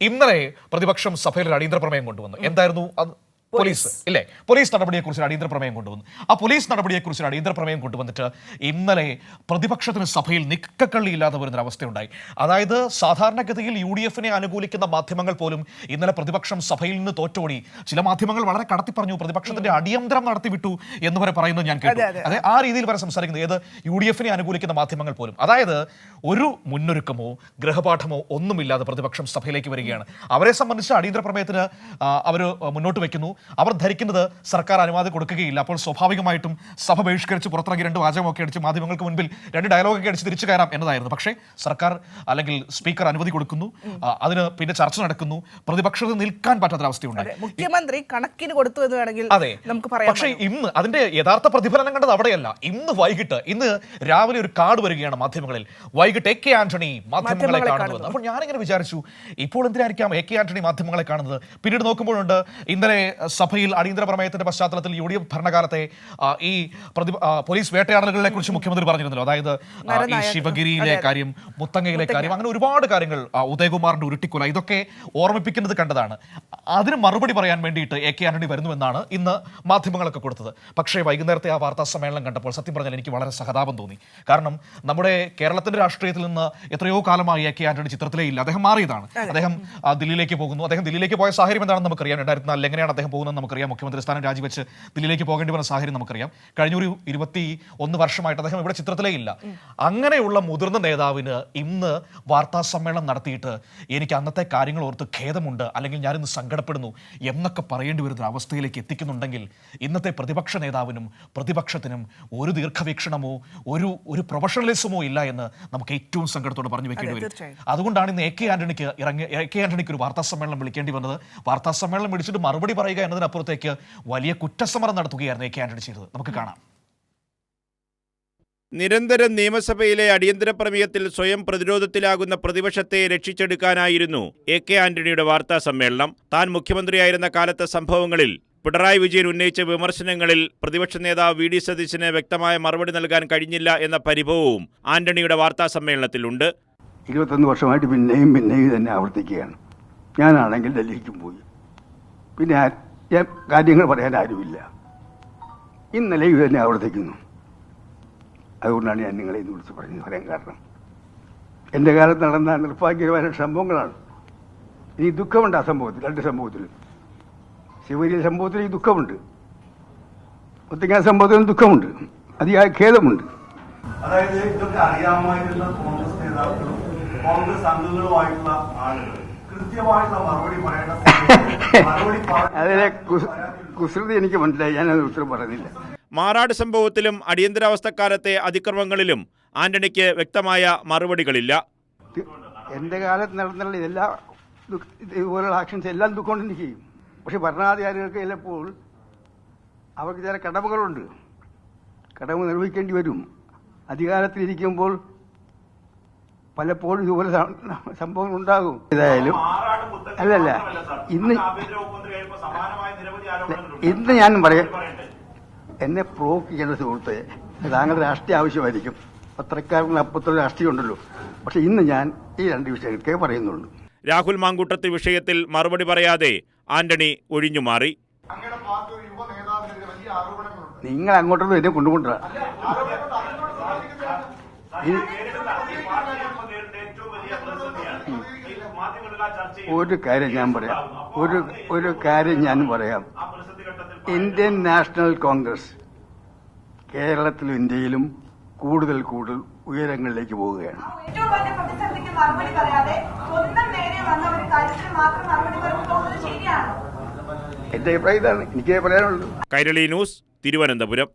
ഇന്നലെ പ്രതിപക്ഷം സഭയിൽ അടിയന്തര പ്രമേയം കൊണ്ടുവന്നു. എന്തായിരുന്നു അത്? പോലീസ് ഇല്ലേ? പോലീസ് നടപടിയെക്കുറിച്ച് അടിയന്തര പ്രമേയം കൊണ്ടുവന്നു. ആ പോലീസ് നടപടിയെക്കുറിച്ച് അടിയന്തര പ്രമേയം കൊണ്ടുവന്നിട്ട് ഇന്നലെ പ്രതിപക്ഷത്തിന് സഭയിൽ നിക്കക്കള്ളി ഇല്ലാതെ വരുന്ന അവസ്ഥയുണ്ടായി അതായത് സാധാരണഗതിയിൽ യു ഡി എഫിനെ അനുകൂലിക്കുന്ന മാധ്യമങ്ങൾ പോലും ഇന്നലെ പ്രതിപക്ഷം സഭയിൽ നിന്ന് തോറ്റോടി ചില മാധ്യമങ്ങൾ വളരെ കടത്തി പറഞ്ഞു പ്രതിപക്ഷത്തിന്റെ അടിയന്തരം നടത്തിവിട്ടു എന്ന് വരെ പറയുന്നത് ഞാൻ കേട്ടു. അതെ, ആ രീതിയിൽ വരെ സംസാരിക്കുന്നത് ഏത്? യു ഡി എഫിനെ അനുകൂലിക്കുന്ന മാധ്യമങ്ങൾ പോലും. അതായത് ഒരു മുന്നൊരുക്കമോ ഗൃഹപാഠമോ ഒന്നുമില്ലാതെ പ്രതിപക്ഷം സഭയിലേക്ക് വരികയാണ്. അവരെ സംബന്ധിച്ച് അടിയന്തര പ്രമേയത്തിന് അവർ മുന്നോട്ട് വെക്കുന്നു അവർ ധരിക്കുന്നത് സർക്കാർ അനുവാദം കൊടുക്കുകയില്ല. അപ്പോൾ സ്വാഭാവികമായിട്ടും സഭ ബഹിഷ്കരിച്ച് പുറത്തിറങ്ങി രണ്ട് വാചകമൊക്കെ അടിച്ച് മാധ്യമങ്ങൾക്ക് മുൻപിൽ രണ്ട് ഡയലോഗൊക്കെ അടിച്ച് തിരിച്ചു കയറാം എന്നതായിരുന്നു. പക്ഷേ സർക്കാർ അല്ലെങ്കിൽ സ്പീക്കർ അനുമതി കൊടുക്കുന്നു. അതിന് പിന്നെ ചർച്ച നടക്കുന്നു. പ്രതിപക്ഷത്ത് നിൽക്കാൻ പറ്റാത്തൊരവസ്ഥയുണ്ടായി. അവസ്ഥയുണ്ട് മുഖ്യമന്ത്രി കണക്കിന് കൊടുത്തു എന്ന് വേണമെങ്കിൽ അതെ. നമുക്ക് പറയാം പക്ഷേ ഇന്ന് അതിന്റെ യഥാർത്ഥ പ്രതിഫലനം കണ്ടത് അവിടെയല്ല. ഇന്ന് വൈകിട്ട് ഇന്ന് രാവിലെ ഒരു കാർഡ് വരികയാണ് മാധ്യമങ്ങളിൽ. വൈകിട്ട് എ കെ ആന്റണി മാധ്യമങ്ങളെ കാണുന്നത്. അപ്പോൾ ഞാനിങ്ങനെ വിചാരിച്ചു ഇപ്പോൾ എന്തിനായിരിക്കാം എ കെ ആന്റണി മാധ്യമങ്ങളെ കാണുന്നത്? പിന്നീട് നോക്കുമ്പോഴുണ്ട് ഇന്നലെ സഭയിൽ അടിയന്തര പ്രമേയത്തിന്റെ പശ്ചാത്തലത്തിൽ യു ഡി എഫ് ഭരണകാലത്തെ ഈ പ്രതി പോലീസ് വേട്ടയാടലുകളെ കുറിച്ച് മുഖ്യമന്ത്രി പറഞ്ഞിരുന്നല്ലോ. അതായത് ഈ ശിവഗിരിയിലെ. കാര്യം മുത്തങ്ങയിലെ കാര്യം അങ്ങനെ ഒരുപാട് കാര്യങ്ങൾ ഉദയകുമാറിന്റെ ഉരുട്ടിക്കൊല ഇതൊക്കെ ഓർമ്മിപ്പിക്കുന്നത് കണ്ടതാണ്. അതിന് മറുപടി പറയാൻ വേണ്ടിയിട്ട് എ കെ ആന്റണി വരുന്നുവെന്നാണ് ഇന്ന് മാധ്യമങ്ങളൊക്കെ കൊടുത്തത്. പക്ഷേ വൈകുന്നേരത്തെ ആ വാർത്താ സമ്മേളനം കണ്ടപ്പോൾ സത്യം പറഞ്ഞാൽ എനിക്ക് വളരെ സഹതാപം തോന്നി. കാരണം നമ്മുടെ കേരളത്തിന്റെ രാഷ്ട്രീയത്തിൽ നിന്ന് എത്രയോ കാലമായി എ കെ ആന്റണി ചിത്രത്തിലേ ഇല്ല. അദ്ദേഹം മാറിയതാണ്. അദ്ദേഹം ദില്ലിയിലേക്ക് പോകുന്നു. അദ്ദേഹം ദില്ലിയിലേക്ക് പോയ സാഹചര്യം എന്താണെന്ന് നമുക്കറിയാം. രണ്ടായിരത്തി നാലിൽ എങ്ങനെയാണ് അദ്ദേഹം പോകുന്നത്? നമുക്കറിയാം. മുഖ്യമന്ത്രി സ്ഥാനം രാജിവെച്ച് ദില്ലിയിലേക്ക് പോകേണ്ടി വന്ന സാഹചര്യം നമുക്കറിയാം. കഴിഞ്ഞ ഒരു ഇരുപത്തി ഒന്ന് വർഷമായിട്ട് അദ്ദേഹം ഇവിടെ ചിത്രത്തിലേ ഇല്ല. അങ്ങനെയുള്ള മുതിർന്ന നേതാവിന് ഇന്ന് വാർത്താ സമ്മേളനം നടത്തിയിട്ട് എനിക്ക് അന്നത്തെ കാര്യങ്ങൾ ഓർത്ത് ഖേദമുണ്ട് അല്ലെങ്കിൽ ഞാനിന്ന് സങ്കടപ്പെടുന്നു എന്നൊക്കെ പറയേണ്ടി വരുന്ന അവസ്ഥയിലേക്ക് എത്തിക്കുന്നുണ്ടെങ്കിൽ ഇന്നത്തെ പ്രതിപക്ഷ നേതാവിനും പ്രതിപക്ഷത്തിനും ഒരു ദീർഘവീക്ഷണമോ ഒരു ഒരു പ്രൊഫഷണലിസമോ ഇല്ല എന്ന് നമുക്ക് ഏറ്റവും സങ്കടത്തോട് പറഞ്ഞു വെക്കേണ്ടി വരും. അതുകൊണ്ടാണ് ഇന്ന് എ കെ ആന്റണിക്ക് ഇറങ്ങി എ കെ ആന്റണിക്ക് ഒരു വാർത്താ സമ്മേളനം വിളിക്കേണ്ടി വന്നത്. വാർത്താ സമ്മേളനം വിളിച്ചിട്ട് മറുപടി പറയുക എന്നതിനപ്പുറത്തേക്ക് വലിയ കുറ്റസമരം നടത്തുകയായിരുന്നു എ കെ ആന്റണി ചെയ്തത്. നമുക്ക് കാണാം. നിരന്തരം നിയമസഭയിലെ അടിയന്തര പ്രമേയത്തിൽ സ്വയം പ്രതിരോധത്തിലാകുന്ന പ്രതിപക്ഷത്തെ രക്ഷിച്ചെടുക്കാനായിരുന്നു എ കെ ആന്റണിയുടെ വാർത്താ സമ്മേളനം. താൻ മുഖ്യമന്ത്രിയായിരുന്ന കാലത്തെ സംഭവങ്ങളിൽ പിണറായി വിജയൻ ഉന്നയിച്ച വിമർശനങ്ങളിൽ പ്രതിപക്ഷ നേതാവ് വി ഡി സതീശന് വ്യക്തമായ മറുപടി നൽകാൻ കഴിഞ്ഞില്ല എന്ന പരിഭവവും ആന്റണിയുടെ വാർത്താ സമ്മേളനത്തിലുണ്ട്. ഇരുപത്തൊന്ന് വർഷമായിട്ട് പിന്നെയും പിന്നെയും തന്നെ ആവർത്തിക്കുകയാണ്. ഞാനാണെങ്കിൽ ഡൽഹിക്കും പോയി. പിന്നെ കാര്യങ്ങൾ പറയാൻ ആരുമില്ല. ഇന്നലെ ഇത് തന്നെ ആവർത്തിക്കുന്നു. അതുകൊണ്ടാണ് ഞാൻ നിങ്ങളെ ഇന്ന് വിളിച്ച് പറഞ്ഞു പറയാൻ കാരണം എന്റെ കാലത്ത് നടന്ന നിർഭാഗ്യകരമായ സംഭവങ്ങളാണ്. ഇനി ദുഃഖമുണ്ട് ആ സംഭവത്തിൽ രണ്ട് സംഭവത്തിലും ശിവരിയ സംഭവത്തിൽ ഈ ദുഃഖമുണ്ട്. ഒത്തിരി സംഭവത്തിലും ദുഃഖമുണ്ട്. അതിയായ ഖേദമുണ്ട്. അതായത് ഇതൊക്കെ അറിയാമായിരുന്ന കോൺഗ്രസ് നേതാക്കളും കോൺഗ്രസ് അംഗങ്ങളുമായിട്ടുള്ള ആളുകൾ അതിലെ കുസൃതി എനിക്ക് മനസ്സിലായി. ഞാനത് ഉത്തരം പറയുന്നില്ല. മാറാട് സംഭവത്തിലും അടിയന്തരാവസ്ഥക്കാലത്തെ അതിക്രമങ്ങളിലും ആന്റണിക്ക് വ്യക്തമായ മറുപടികളില്ല. എന്റെ കാലത്ത് നടന്നുള്ള എല്ലാ ഇതുപോലുള്ള ആക്ഷൻസ് എല്ലാം ദുഃഖം കൊണ്ട് ചെയ്യും പക്ഷെ ഭരണാധികാരികൾക്ക് ചിലപ്പോൾ അവർക്ക് ചില കടമകളുണ്ട്. കടമ നിർവഹിക്കേണ്ടി വരും. അധികാരത്തിലിരിക്കുമ്പോൾ പലപ്പോഴും ഇതുപോലെ സംഭവങ്ങൾ ഉണ്ടാകും ഏതായാലും അല്ലല്ല ഇന്ന് ഇന്ന് ഞാൻ പറയാം എന്നെ പ്രോക്ക് ചെയ്യേണ്ട സുഹൃത്തെ താങ്കൾ രാഷ്ട്രീയ ആവശ്യമായിരിക്കും. പത്രക്കാർക്ക് അപ്പുറത്തൊരു രാഷ്ട്രീയം ഉണ്ടല്ലോ. പക്ഷെ ഇന്ന് ഞാൻ ഈ രണ്ട് വിഷയങ്ങൾക്കേ പറയുന്നുള്ളൂ. രാഹുൽ മാങ്കൂട്ടത്തെ വിഷയത്തിൽ മറുപടി പറയാതെ ആന്റണി ഒഴിഞ്ഞുമാറി നിങ്ങൾ അങ്ങോട്ടൊന്നും എന്നെ കൊണ്ടുകൊണ്ടാ ഏറ്റവും വലിയ പ്രതിസന്ധിയാണ് ഈ മാധ്യമങ്ങളിൽ ആ ചർച്ച ഒരു കാര്യം ഞാൻ പറയാം. ഒരു ഒരു കാര്യം ഞാൻ പറയാം. ഇന്ത്യൻ നാഷണൽ കോൺഗ്രസ് കേരളത്തിലും ഇന്ത്യയിലും കൂടുതൽ കൂടുതൽ ഉയരങ്ങളിലേക്ക് പോവുകയാണ്. ഏറ്റവും വലിയ പ്രതിസന്ധിക്ക് മറുപടി പറയാതെ സ്വന്തം നേരെ വന്ന ഒരു കാര്യത്തിന് മാത്രം മറുപടി പറഞ്ഞു പോകുന്നത് ശരിയാണോ? എന്റെ അഭിപ്രായം ഇതാണ്. എനിക്ക് പറയാനുള്ളൂ കൈരളി ന്യൂസ് തിരുവനന്തപുരം.